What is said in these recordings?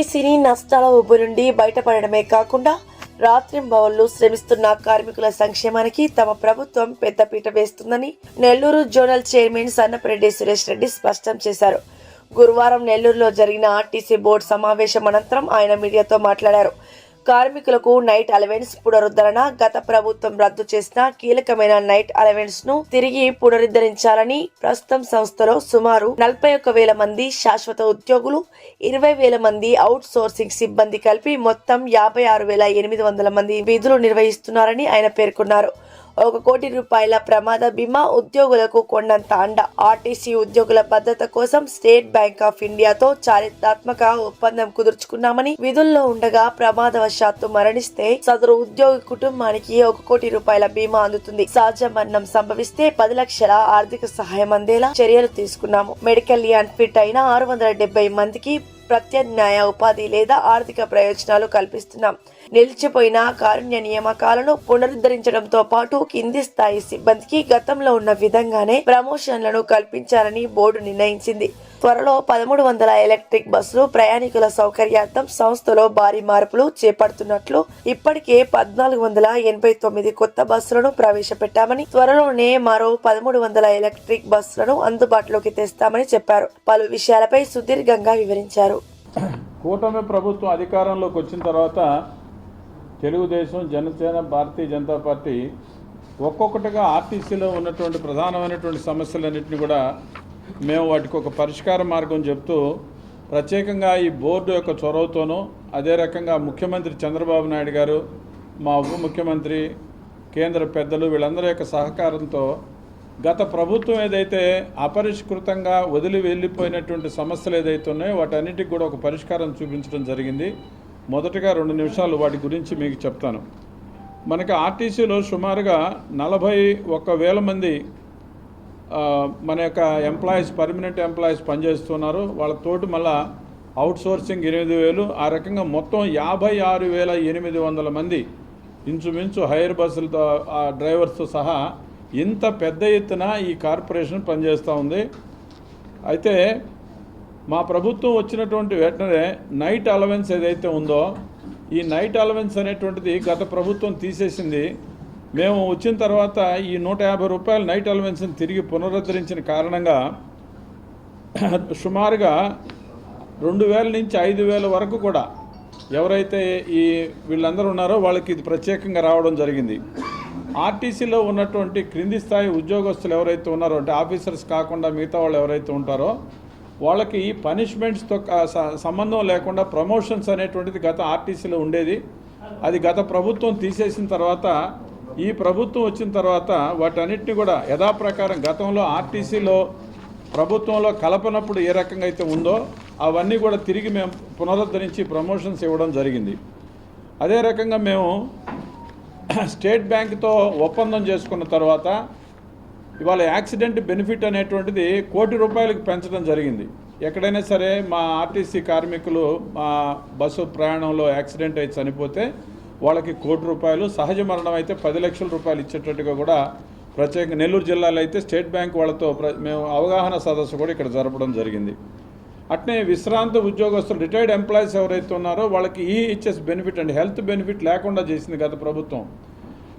ఆర్టీసీని నష్టాల ఊబు నుండి బయటపడడమే కాకుండా రాత్రింబవళ్ళు శ్రమిస్తున్న కార్మికుల సంక్షేమానికి తమ ప్రభుత్వం పెద్దపీట వేస్తుందని నెల్లూరు జోనల్ చైర్మన్ సన్నపరెడ్డి సురేష్ రెడ్డి స్పష్టం చేశారు. గురువారం నెల్లూరులో జరిగిన ఆర్టీసీ బోర్డు సమావేశం అనంతరం ఆయన మీడియాతో మాట్లాడారు. కార్మికులకు నైట్ అలవెన్స్ పునరుద్ధరణ గత ప్రభుత్వం రద్దు చేసిన కీలకమైన నైట్ అలవెన్స్ను తిరిగి పునరుద్ధరించాలని ప్రస్తుతం సంస్థలో సుమారు నలభై ఒక్క వేల మంది శాశ్వత ఉద్యోగులు ఇరవై వేల మంది అవుట్ సోర్సింగ్ సిబ్బంది కలిపి మొత్తం యాభై ఆరు వేల ఎనిమిది వందల మంది విధులు నిర్వహిస్తున్నారని ఆయన పేర్కొన్నారు. ఒక కోటి రూపాయల ప్రమాద బీమా ఉద్యోగులకు కొండంత అండ. ఆర్టీసీ ఉద్యోగుల భద్రత కోసం స్టేట్ బ్యాంక్ ఆఫ్ ఇండియాతో చారిత్రాత్మక ఒప్పందం కుదుర్చుకున్నామని విధుల్లో ఉండగా ప్రమాదవశాత్తు మరణిస్తే సదరు ఉద్యోగి కుటుంబానికి ఒక కోటి రూపాయల బీమా అందుతుంది. సహజ మరణం సంభవిస్తే పది లక్షల ఆర్థిక సహాయం అందేలా చర్యలు తీసుకున్నాము. మెడికల్లీ అన్ఫిట్ అయిన ఆరు వందల డెబ్బై మందికి ప్రత్యామ్నాయ ఉపాధి లేదా ఆర్థిక ప్రయోజనాలు కల్పిస్తున్నాం. నిలిచిపోయిన కారుణ్య నియామకాలను పునరుద్ధరించడంతో పాటు కింది స్థాయి సిబ్బందికి గతంలో ఉన్న విధంగానే ప్రమోషన్లను కల్పించాలని బోర్డు నిర్ణయించింది. త్వరలో పదమూడు వందల ఎలక్ట్రిక్ బస్సులు ప్రయాణికుల సౌకర్యార్థం సంస్థలో భారీ మార్పులు చేపడుతున్నట్లు ఇప్పటికే పద్నాలుగు వందల ఎనభై తొమ్మిది కొత్త బస్సులను ప్రవేశపెట్టామని త్వరలోనే మరో పదమూడు వందల ఎలక్ట్రిక్ బస్సులను అందుబాటులోకి తెస్తామని చెప్పారు. పలు విషయాలపై సుదీర్ఘంగా వివరించారు. కూటమి ప్రభుత్వం అధికారంలోకి వచ్చిన తర్వాత తెలుగుదేశం జనసేన భారతీయ జనతా పార్టీ ఒక్కొక్కటిగా ఆర్టీసీలో ఉన్నటువంటి ప్రధానమైనటువంటి సమస్యలన్నింటినీ కూడా మేము వాటికి ఒక పరిష్కార మార్గం చెప్తూ ప్రత్యేకంగా ఈ బోర్డు యొక్క చొరవతోనూ అదే రకంగా ముఖ్యమంత్రి చంద్రబాబు నాయుడు గారు మా ఉప ముఖ్యమంత్రి కేంద్ర పెద్దలు వీళ్ళందరి యొక్క సహకారంతో గత ప్రభుత్వం ఏదైతే అపరిష్కృతంగా వదిలి వెళ్ళిపోయినటువంటి సమస్యలు ఏదైతే ఉన్నాయో వాటన్నిటికి కూడా ఒక పరిష్కారం చూపించడం జరిగింది. మొదటగా రెండు నిమిషాలు వాటి గురించి మీకు చెప్తాను. మనకి ఆర్టీసీలో సుమారుగా నలభై ఒక్క వేల మంది మన యొక్క ఎంప్లాయీస్ పర్మనెంట్ ఎంప్లాయీస్ పనిచేస్తున్నారు. వాళ్ళతోటి మళ్ళా అవుట్సోర్సింగ్ ఎనిమిది వేలు. ఆ రకంగా మొత్తం యాభై ఆరు వేల ఎనిమిది వందల మంది ఇంచుమించు హైర్ బస్సులతో ఆ డ్రైవర్స్తో సహా ఇంత పెద్ద ఎత్తున ఈ కార్పొరేషన్ పనిచేస్తూ ఉంది. అయితే మా ప్రభుత్వం వచ్చినటువంటి వెంటనే నైట్ అలవెన్స్ ఏదైతే ఉందో ఈ నైట్ అలవెన్స్ అనేటువంటిది గత ప్రభుత్వం తీసేసింది. మేము వచ్చిన తర్వాత ఈ నూట యాభై రూపాయలు నైట్ అలవెన్స్ని తిరిగి పునరుద్ధరించిన కారణంగా సుమారుగా రెండు వేల నుంచి ఐదు వేల వరకు కూడా ఎవరైతే ఈ వీళ్ళందరూ ఉన్నారో వాళ్ళకి ఇది ప్రత్యేకంగా రావడం జరిగింది. ఆర్టీసీలో ఉన్నటువంటి క్రింది స్థాయి ఉద్యోగస్తులు ఎవరైతే ఉన్నారో అంటే ఆఫీసర్స్ కాకుండా మిగతా వాళ్ళు ఎవరైతే ఉంటారో వాళ్ళకి పనిష్మెంట్స్తో సంబంధం లేకుండా ప్రమోషన్స్ అనేటువంటిది గత ఆర్టీసీలో ఉండేది. అది గత ప్రభుత్వం తీసేసిన తర్వాత ఈ ప్రభుత్వం వచ్చిన తర్వాత వాటన్నిటిని కూడా యథాప్రకారం గతంలో ఆర్టీసీలో ప్రభుత్వంలో కలపనప్పుడు ఏ రకంగా అయితే ఉందో అవన్నీ కూడా తిరిగి మేము పునరుద్ధరించి ప్రమోషన్స్ ఇవ్వడం జరిగింది. అదే రకంగా మేము స్టేట్ బ్యాంక్తో ఒప్పందం చేసుకున్న తర్వాత ఇవాళ యాక్సిడెంట్ బెనిఫిట్ అనేటువంటిది కోటి రూపాయలకు పెంచడం జరిగింది. ఎక్కడైనా సరే మా ఆర్టీసీ కార్మికులు మా బస్సు ప్రయాణంలో యాక్సిడెంట్ అయి చనిపోతే వాళ్ళకి కోటి రూపాయలు సహజ మరణం అయితే పది లక్షల రూపాయలు ఇచ్చేటట్టుగా కూడా ప్రత్యేక నెల్లూరు జిల్లాలో అయితే స్టేట్ బ్యాంక్ వాళ్ళతో ప్ర- మేము అవగాహన సదస్సు కూడా ఇక్కడ జరపడం జరిగింది. అట్నే విశ్రాంత ఉద్యోగస్తులు రిటైర్డ్ ఎంప్లాయీస్ ఎవరైతే ఉన్నారో వాళ్ళకి EHS benefit and. Health benefit లేకుండా చేసింది గత ప్రభుత్వం.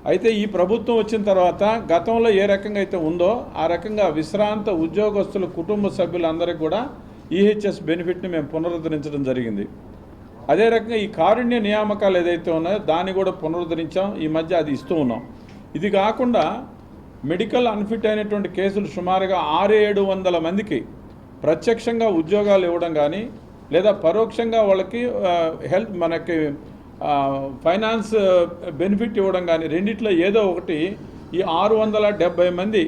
అయితే ఈ ప్రభుత్వం వచ్చిన తర్వాత గతంలో ఏ రకంగా అయితే ఉందో ఆ రకంగా విశ్రాంత ఉద్యోగస్తుల కుటుంబ సభ్యులందరికీ కూడా ఈహెచ్ఎస్ బెనిఫిట్ని మేము పునరుద్ధరించడం జరిగింది. అదే రకంగా ఈ కారుణ్య నియామకాలు ఏదైతే ఉన్నాయో దాన్ని కూడా పునరుద్ధరించాం. ఈ మధ్య అది ఇస్తూ ఉన్నాం. ఇది కాకుండా మెడికల్ అన్ఫిట్ అయినటువంటి కేసులు సుమారుగా ఆరు ఏడు వందల మందికి ప్రత్యక్షంగా ఉద్యోగాలు ఇవ్వడం కానీ లేదా పరోక్షంగా వాళ్ళకి హెల్త్ మనకి ఫైనాన్స్ బెనిఫిట్ ఇవ్వడం కానీ రెండిట్లో ఏదో ఒకటి ఈ ఆరు వందల డెబ్బై మంది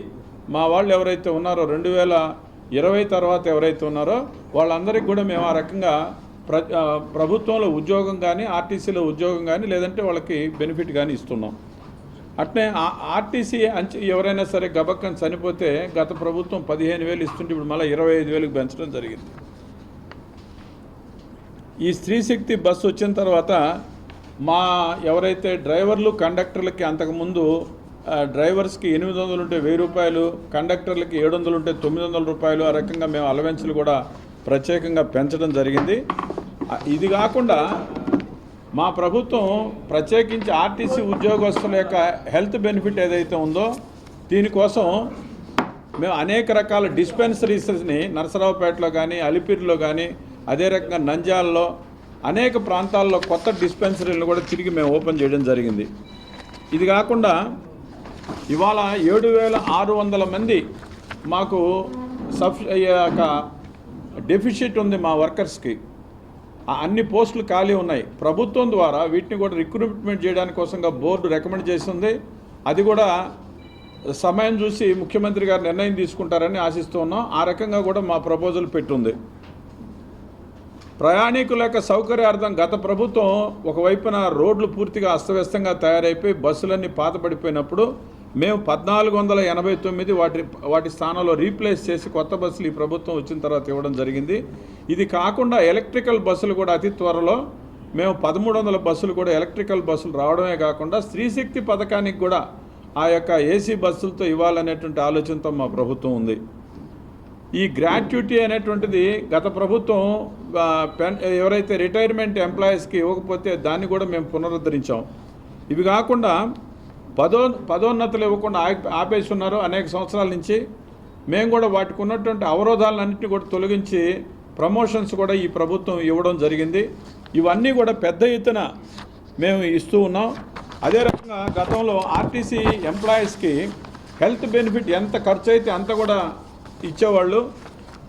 మా వాళ్ళు ఎవరైతే ఉన్నారో రెండు వేల ఇరవై తర్వాత ఎవరైతే ఉన్నారో వాళ్ళందరికీ కూడా మేము ఆ రకంగా ప్ర ప్రభుత్వంలో ఉద్యోగం కానీ ఆర్టీసీలో ఉద్యోగం కానీ లేదంటే వాళ్ళకి బెనిఫిట్ కానీ ఇస్తున్నాం. అట్నే ఆ- ఆర్టీసీ అంచు ఎవరైనా సరే గబక్కని చనిపోతే గత ప్రభుత్వం పదిహేను వేలు ఇస్తుంటే ఇప్పుడు మళ్ళీ ఇరవై ఐదు వేలకు పెంచడం జరిగింది. ఈ స్త్రీ శక్తి బస్సు వచ్చిన తర్వాత మా ఎవరైతే డ్రైవర్లు కండక్టర్లకి అంతకుముందు డ్రైవర్స్కి ఎనిమిది వందలు ఉంటే వెయ్యి రూపాయలు కండక్టర్లకి ఏడు వందలు ఉంటే తొమ్మిది వందల రూపాయలు ఆ రకంగా మేము అలవెన్స్లు కూడా ప్రత్యేకంగా పెంచడం జరిగింది. ఇది కాకుండా మా ప్రభుత్వం ప్రత్యేకించి ఆర్టీసీ ఉద్యోగస్తుల యొక్క హెల్త్ బెనిఫిట్ ఏదైతే ఉందో దీనికోసం మేము అనేక రకాల డిస్పెన్సరీస్ని నరసరావుపేటలో కానీ అలిపిరిలో కానీ అదే రకంగా నంజాల్లో అనేక ప్రాంతాల్లో కొత్త డిస్పెన్సరీలను కూడా తిరిగి మేము ఓపెన్ చేయడం జరిగింది. ఇది కాకుండా ఇవాళ ఏడు వేల ఆరు వందల మంది మాకు సఫ్ యొక్క డెఫిషిట్ ఉంది మా వర్కర్స్కి. అన్ని పోస్టులు ఖాళీ ఉన్నాయి. ప్రభుత్వం ద్వారా వీటిని కూడా రిక్రూట్మెంట్ చేయడానికి కోసంగా బోర్డు రికమెండ్ చేసింది. అది కూడా సమయం చూసి ముఖ్యమంత్రి గారు నిర్ణయం తీసుకుంటారని ఆశిస్తూ ఉన్నాం. ఆ రకంగా కూడా మా ప్రపోజల్ పెట్టుంది. ప్రయాణికుల యొక్క సౌకర్యార్థం గత ప్రభుత్వం ఒకవైపున రోడ్లు పూర్తిగా అస్తవ్యస్తంగా తయారైపోయి బస్సులన్నీ పాతపడిపోయినప్పుడు మేము పద్నాలుగు వందల ఎనభై తొమ్మిది వాటి వాటి స్థానంలో రీప్లేస్ చేసి కొత్త బస్సులు ఈ ప్రభుత్వం వచ్చిన తర్వాత ఇవ్వడం జరిగింది. ఇది కాకుండా ఎలక్ట్రికల్ బస్సులు కూడా అతి త్వరలో మేము పదమూడు వందల బస్సులు కూడా ఎలక్ట్రికల్ బస్సులు రావడమే కాకుండా స్త్రీశక్తి పథకానికి కూడా ఆ యొక్క ఏసీ బస్సులతో ఇవ్వాలనేటువంటి ఆలోచనతో మా ప్రభుత్వం ఉంది. ఈ గ్రాట్యుటీ అనేటువంటిది గత ప్రభుత్వం పెన్ ఎవరైతే రిటైర్మెంట్ ఎంప్లాయీస్కి ఇవ్వకపోతే దాన్ని కూడా మేము పునరుద్ధరించాం. ఇవి కాకుండా పదో పదోన్నతులు ఇవ్వకుండా ఆపి ఆపేసి ఉన్నారు అనేక సంవత్సరాల నుంచి. మేము కూడా వాటికి ఉన్నటువంటి అవరోధాలన్నింటినీ కూడా తొలగించి ప్రమోషన్స్ కూడా ఈ ప్రభుత్వం ఇవ్వడం జరిగింది. ఇవన్నీ కూడా పెద్ద ఎత్తున మేము ఇస్తూ ఉన్నాం. అదే రకంగా గతంలో ఆర్టీసీ ఎంప్లాయీస్కి హెల్త్ బెనిఫిట్ ఎంత ఖర్చు అయితే అంత కూడా ఇచ్చేవాళ్ళు.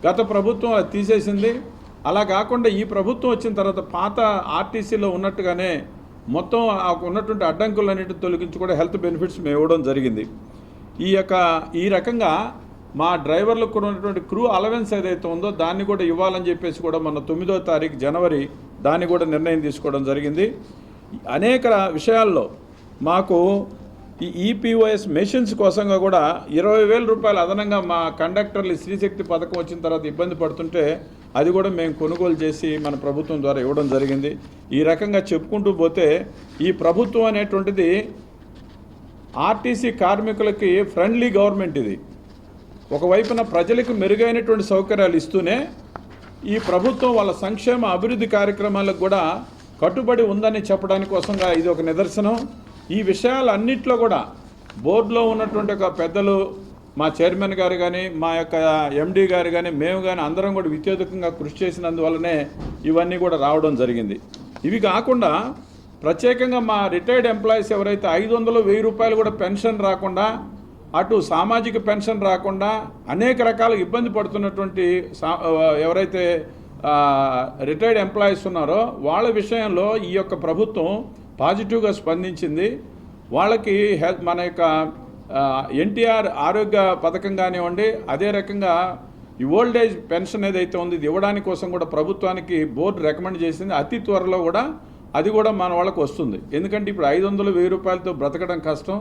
గత ప్రభుత్వం అది తీసేసింది. అలా కాకుండా ఈ ప్రభుత్వం వచ్చిన తర్వాత పాత ఆర్టీసీలో ఉన్నట్టుగానే మొత్తం ఆ ఉన్నటువంటి అడ్డంకులన్నిటిని తొలగించి కూడా హెల్త్ బెనిఫిట్స్ మేము ఇవ్వడం జరిగింది. ఈ యొక్క ఈ రకంగా మా డ్రైవర్లకు కూడా ఉన్నటువంటి క్రూ అలవెన్స్ ఏదైతే ఉందో దాన్ని కూడా ఇవ్వాలని చెప్పేసి కూడా మన తొమ్మిదో తారీఖు జనవరి దాన్ని కూడా నిర్ణయం తీసుకోవడం జరిగింది. అనేక విషయాల్లో మాకు ఈ ఈపీఓఎస్ మెషిన్స్ కోసంగా కూడా ఇరవై వేల రూపాయలు అదనంగా మా కండక్టర్లు స్త్రీశక్తి పథకం వచ్చిన తర్వాత ఇబ్బంది పడుతుంటే అది కూడా మేము కొనుగోలు చేసి మన ప్రభుత్వం ద్వారా ఇవ్వడం జరిగింది. ఈ రకంగా చెప్పుకుంటూ పోతే ఈ ప్రభుత్వం అనేటువంటిది ఆర్టీసీ కార్మికులకి ఫ్రెండ్లీ గవర్నమెంట్ ఇది. ఒకవైపున ప్రజలకు మెరుగైనటువంటి సౌకర్యాలు ఇస్తూనే ఈ ప్రభుత్వం వాళ్ళ సంక్షేమ అభివృద్ధి కార్యక్రమాలకు కూడా కట్టుబడి ఉందని చెప్పడానికి కోసంగా ఇది ఒక నిదర్శనం. ఈ విషయాలన్నింటిలో కూడా బోర్డులో ఉన్నటువంటి ఒక పెద్దలు మా చైర్మన్ గారు కానీ మా యొక్క ఎండీ గారు కానీ మేము కానీ అందరం కూడా విద్యుత్కంగా కృషి చేసినందువల్లనే ఇవన్నీ కూడా రావడం జరిగింది. ఇవి కాకుండా ప్రత్యేకంగా మా రిటైర్డ్ ఎంప్లాయీస్ ఎవరైతే ఐదు వందలు వెయ్యి రూపాయలు కూడా పెన్షన్ రాకుండా అటు సామాజిక పెన్షన్ రాకుండా అనేక రకాల ఇబ్బంది పడుతున్నటువంటి సా- ఎవరైతే రిటైర్డ్ ఎంప్లాయీస్ ఉన్నారో వాళ్ళ విషయంలో ఈ యొక్క ప్రభుత్వం పాజిటివ్గా స్పందించింది. వాళ్ళకి హెల్త్ మన యొక్క ఎన్టీఆర్ ఆరోగ్య పథకం కానివ్వండి అదే రకంగా ఈ ఓల్డ్ ఏజ్ పెన్షన్ ఏదైతే ఉంది ఇది ఇవ్వడానికి కోసం కూడా ప్రభుత్వానికి బోర్డు రికమెండ్ చేసింది. అతి త్వరలో కూడా అది కూడా మన వాళ్ళకి వస్తుంది. ఎందుకంటే ఇప్పుడు ఐదు వందలు వెయ్యి రూపాయలతో బ్రతకడం కష్టం.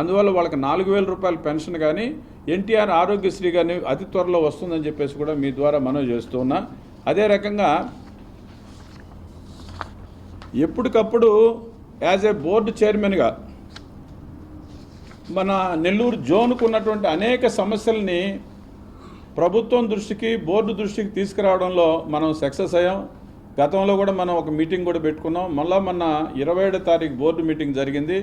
అందువల్ల వాళ్ళకి నాలుగు వేల రూపాయల పెన్షన్ కానీ ఎన్టీఆర్ ఆరోగ్యశ్రీ కానీ అతి త్వరలో వస్తుందని చెప్పేసి కూడా మీ ద్వారా మనం చేస్తూ ఉన్నా. అదే రకంగా ఎప్పటికప్పుడు యాజ్ ఏ బోర్డు చైర్మన్గా మన నెల్లూరు జోన్కు ఉన్నటువంటి అనేక సమస్యల్ని ప్రభుత్వం దృష్టికి బోర్డు దృష్టికి తీసుకురావడంలో మనం సక్సెస్ అయ్యాం. గతంలో కూడా మనం ఒక మీటింగ్ కూడా పెట్టుకున్నాం. మళ్ళీ మొన్న ఇరవై ఏడో తారీఖు బోర్డు మీటింగ్ జరిగింది.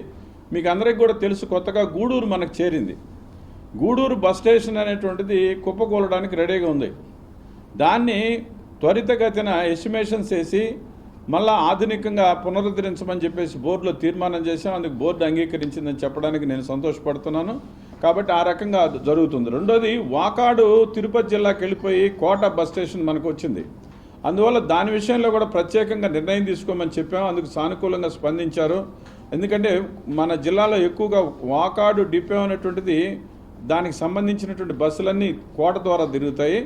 మీకు అందరికీ కూడా తెలుసు కొత్తగా గూడూరు మనకు చేరింది. గూడూరు బస్ స్టేషన్ అనేటువంటిది కుప్పకూలడానికి రెడీగా ఉంది. దాన్ని త్వరితగతిన ఎస్టిమేషన్స్ వేసి మళ్ళా ఆధునికంగా పునరుద్ధరించమని చెప్పేసి బోర్డులో తీర్మానం చేశాం. అందుకు బోర్డు అంగీకరించిందని చెప్పడానికి నేను సంతోషపడుతున్నాను. కాబట్టి ఆ రకంగా జరుగుతుంది. రెండోది వాకాడు తిరుపతి జిల్లాకి వెళ్ళిపోయి కోట బస్ స్టేషన్ మనకు వచ్చింది. అందువల్ల దాని విషయంలో కూడా ప్రత్యేకంగా నిర్ణయం తీసుకోమని చెప్పాము అందుకు సానుకూలంగా స్పందించారు. ఎందుకంటే మన జిల్లాలో ఎక్కువగా వాకాడు డిపో అనేటువంటిది దానికి సంబంధించినటువంటి బస్సులన్నీ కోట ద్వారా తిరుగుతాయి.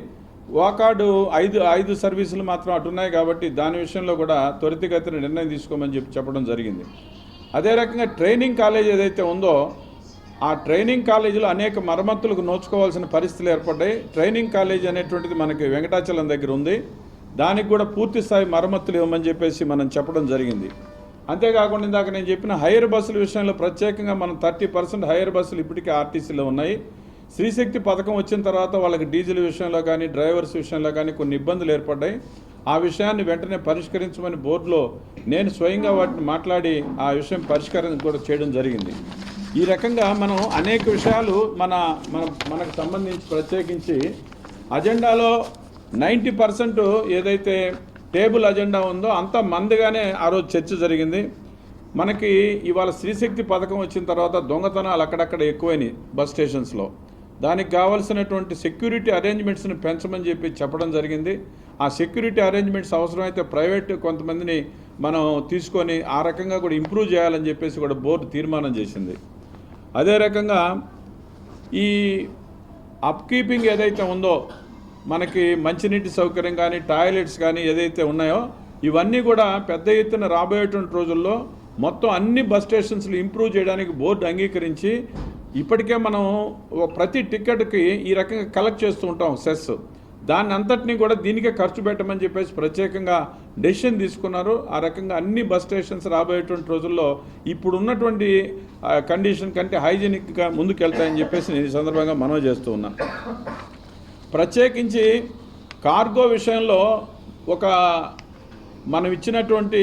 వాకాడు ఐదు ఐదు సర్వీసులు మాత్రం అటున్నాయి కాబట్టి దాని విషయంలో కూడా త్వరితగతిన నిర్ణయం తీసుకోమని చెప్పి చెప్పడం జరిగింది. అదే రకంగా ట్రైనింగ్ కాలేజ్ ఏదైతే ఉందో ఆ ట్రైనింగ్ కాలేజీలో అనేక మరమ్మతులకు నోచుకోవాల్సిన పరిస్థితులు ఏర్పడ్డాయి. ట్రైనింగ్ కాలేజ్ అనేటువంటిది మనకి వెంకటాచలం దగ్గర ఉంది. దానికి కూడా పూర్తి స్థాయి మరమ్మతులు ఇవ్వమని చెప్పేసి మనం చెప్పడం జరిగింది. అంతేకాకుండా ఇందాక నేను చెప్పిన హైయర్ బస్సుల విషయంలో ప్రత్యేకంగా మనం థర్టీ పర్సెంట్ హైయర్ బస్సులు ఇప్పటికే ఆర్టీసీలో ఉన్నాయి. శ్రీశక్తి పథకం వచ్చిన తర్వాత వాళ్ళకి డీజిల్ విషయంలో కానీ డ్రైవర్స్ విషయంలో కానీ కొన్ని ఇబ్బందులు ఏర్పడ్డాయి. ఆ విషయాన్ని వెంటనే పరిష్కరించమని బోర్డులో నేను స్వయంగా వాటిని మాట్లాడి ఆ విషయం పరిష్కారం కూడా చేయడం జరిగింది. ఈ రకంగా మనం అనేక విషయాలు మన మన మనకు సంబంధించి ప్రత్యేకించి అజెండాలో నైంటీ పర్సెంట్ ఏదైతే టేబుల్ అజెండా ఉందో అంత మందిగానే ఆ రోజు చర్చ జరిగింది. మనకి ఇవాళ స్త్రీశక్తి పథకం వచ్చిన తర్వాత దొంగతనాలు అక్కడక్కడ ఎక్కువైనాయి బస్ స్టేషన్స్లో. దానికి కావలసినటువంటి సెక్యూరిటీ అరేంజ్మెంట్స్ని పెంచమని చెప్పి చెప్పడం జరిగింది. ఆ సెక్యూరిటీ అరేంజ్మెంట్స్ అవసరమైతే ప్రైవేట్ కొంతమందిని మనం తీసుకొని ఆ రకంగా కూడా ఇంప్రూవ్ చేయాలని చెప్పేసి కూడా బోర్డు తీర్మానం చేసింది. అదే రకంగా ఈ అప్కీపింగ్ ఏదైతే ఉందో మనకి మంచినీటి సౌకర్యం కానీ టాయిలెట్స్ కానీ ఏదైతే ఉన్నాయో ఇవన్నీ కూడా పెద్ద ఎత్తున రాబోయేటువంటి రోజుల్లో మొత్తం అన్ని బస్ స్టేషన్స్లు ఇంప్రూవ్ చేయడానికి బోర్డు అంగీకరించి ఇప్పటికే మనం ప్రతి టికెట్కి ఈ రకంగా కలెక్ట్ చేస్తూ ఉంటాం సెస్. దాన్ని అంతటినీ కూడా దీనికే ఖర్చు పెట్టమని చెప్పేసి ప్రత్యేకంగా డెసిషన్ తీసుకున్నారు. ఆ రకంగా అన్ని బస్ స్టేషన్స్ రాబోయేటువంటి రోజుల్లో ఇప్పుడు ఉన్నటువంటి కండిషన్ కంటే హైజీనిక్గా ముందుకెళ్తాయని చెప్పేసి నేను ఈ సందర్భంగా మనవి చేస్తూ ఉన్నాను ప్రత్యేకించి కార్గో విషయంలో ఒక మనం ఇచ్చినటువంటి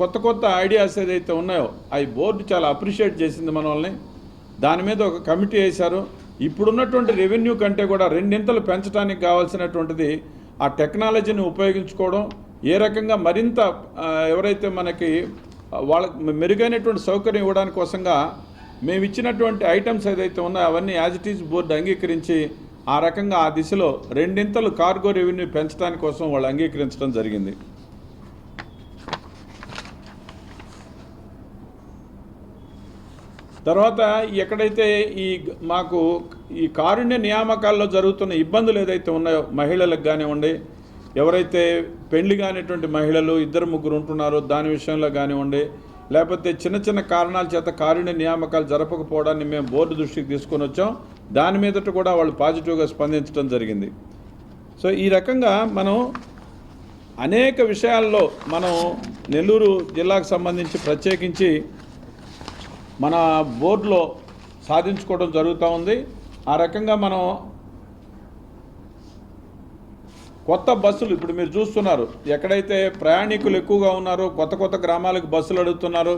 కొత్త కొత్త ఐడియాస్ ఏదైతే ఉన్నాయో అవి బోర్డు చాలా అప్రిషియేట్ చేసింది మనల్ని. దాని మీద ఒక కమిటీ వేశారు. ఇప్పుడున్నటువంటి రెవెన్యూ కంటే కూడా రెండింతలు పెంచడానికి కావాల్సినటువంటిది ఆ టెక్నాలజీని ఉపయోగించుకోవడం ఏ రకంగా మరింత ఎవరైతే మనకి వాళ్ళ వాళ్ళకి మెరుగైనటువంటి సౌకర్యం ఇవ్వడానికి కోసంగా మేము ఇచ్చినటువంటి ఐటమ్స్ ఏదైతే ఉన్నాయో అవన్నీ యాజ్ ఇట్ ఈజ్ బోర్డు అంగీకరించి ఆ రకంగా ఆ దిశలో రెండింతలు కార్గో రెవెన్యూ పెంచడానికి కోసం వాళ్ళు అంగీకరించడం జరిగింది. తర్వాత ఎక్కడైతే ఈ మాకు ఈ కారుణ్య నియామకాల్లో జరుగుతున్న ఇబ్బందులు ఏదైతే ఉన్నాయో మహిళలకు కానివ్వండి ఎవరైతే పెళ్ళి కానిటువంటి మహిళలు ఇద్దరు ముగ్గురు ఉంటున్నారో దాని విషయంలో కానివ్వండి లేకపోతే చిన్న చిన్న కారణాల చేత కారుణ్య నియామకాలు జరపకపోవడాన్ని మేము బోర్డు దృష్టికి తీసుకొని వచ్చాం. దాని మీదట కూడా వాళ్ళు పాజిటివ్గా స్పందించడం జరిగింది. సో ఈ రకంగా మనం అనేక విషయాల్లో మనం నెల్లూరు జిల్లాకు సంబంధించి ప్రత్యేకించి మన బోర్డులో సాధించుకోవడం జరుగుతూ ఉంది. ఆ రకంగా మనం కొత్త బస్సులు ఇప్పుడు మీరు చూస్తున్నారు. ఎక్కడైతే ప్రయాణికులు ఎక్కువగా ఉన్నారో కొత్త కొత్త గ్రామాలకు బస్సులు అడుగుతున్నారు.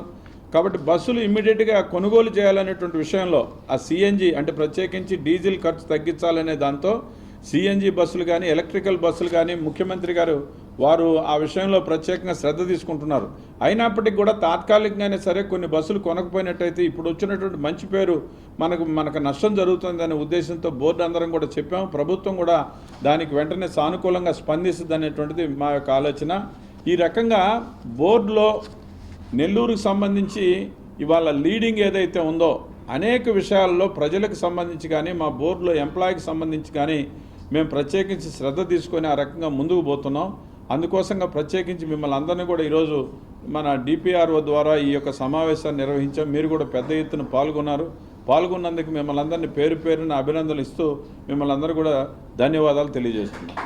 కాబట్టి బస్సులు ఇమ్మీడియట్గా కొనుగోలు చేయాలనేటువంటి విషయంలో ఆ సిఎన్జి అంటే ప్రత్యేకించి డీజిల్ ఖర్చు తగ్గించాలనే దాంతో సిఎన్జి బస్సులు కానీ ఎలక్ట్రికల్ బస్సులు కానీ ముఖ్యమంత్రి గారు వారు ఆ విషయంలో ప్రత్యేకంగా శ్రద్ధ తీసుకుంటున్నారు. అయినప్పటికీ కూడా తాత్కాలికంగానే సరే కొన్ని బస్సులు కొనకపోయినట్టయితే ఇప్పుడు వచ్చినటువంటి మంచి పేరు మనకు మనకు నష్టం జరుగుతుందనే ఉద్దేశంతో బోర్డు అందరం కూడా చెప్పాం ప్రభుత్వం కూడా దానికి వెంటనే సానుకూలంగా స్పందిస్తుంది అనేటువంటిది మా యొక్క ఆలోచన. ఈ రకంగా బోర్డులో నెల్లూరుకు సంబంధించి ఇవాళ లీడింగ్ ఏదైతే ఉందో అనేక విషయాల్లో ప్రజలకు సంబంధించి కానీ మా బోర్డులో ఎంప్లాయీకి సంబంధించి కానీ మేము ప్రత్యేకించి శ్రద్ధ తీసుకొని ఆ రకంగా ముందుకు పోతున్నాం. అందుకోసంగా ప్రత్యేకించి మిమ్మల్ని అందరినీ కూడా ఈరోజు మన డిపిఆర్ఓ ద్వారా ఈ యొక్క సమావేశాన్ని నిర్వహించాం. మీరు కూడా పెద్ద ఎత్తున పాల్గొన్నారు. పాల్గొన్నందుకు మిమ్మల్ని అందరినీ పేరు పేరున అభినందనలు ఇస్తూ మిమ్మల్ని అందరూ కూడా ధన్యవాదాలు తెలియజేస్తున్నాం.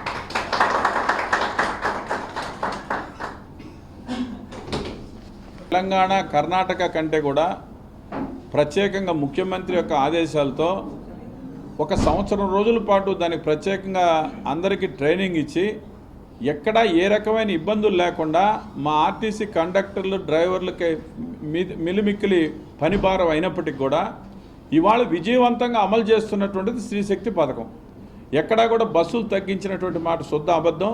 తెలంగాణ కర్ణాటక కంటే కూడా ప్రత్యేకంగా ముఖ్యమంత్రి యొక్క ఆదేశాలతో ఒక సంవత్సరం రోజుల పాటు దానికి ప్రత్యేకంగా అందరికీ ట్రైనింగ్ ఇచ్చి ఎక్కడ ఏ రకమైన ఇబ్బందులు లేకుండా మా ఆర్టీసీ కండక్టర్లు డ్రైవర్లకి మిలిమిక్కిలి పని భారం అయినప్పటికీ కూడా ఇవాళ విజయవంతంగా అమలు చేస్తున్నటువంటిది స్త్రీశక్తి పథకం. ఎక్కడా కూడా బస్సులు తగ్గించినటువంటి మాట శుద్ధ అబద్ధం.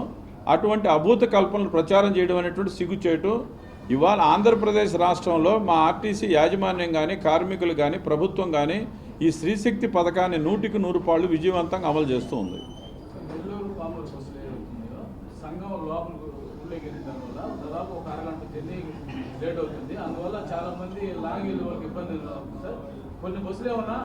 అటువంటి అభూత కల్పనలు ప్రచారం చేయడం అనేటువంటి సిగ్గుచేటు ఇవాళ ఆంధ్రప్రదేశ్ రాష్ట్రంలో మా ఆర్టీసీ యాజమాన్యం కానీ కార్మికులు కానీ ప్రభుత్వం కానీ ఈ స్త్రీశక్తి పథకాన్ని నూటికి నూరు పాళ్ళు విజయవంతంగా అమలు చేస్తూ ఉంది. లేట్ అవుతుంది. అందువల్ల చాలా మంది లాంగ్ వెళ్ళే వాళ్ళకి ఇబ్బంది సార్. కొన్ని బస్సులు ఏమన్నా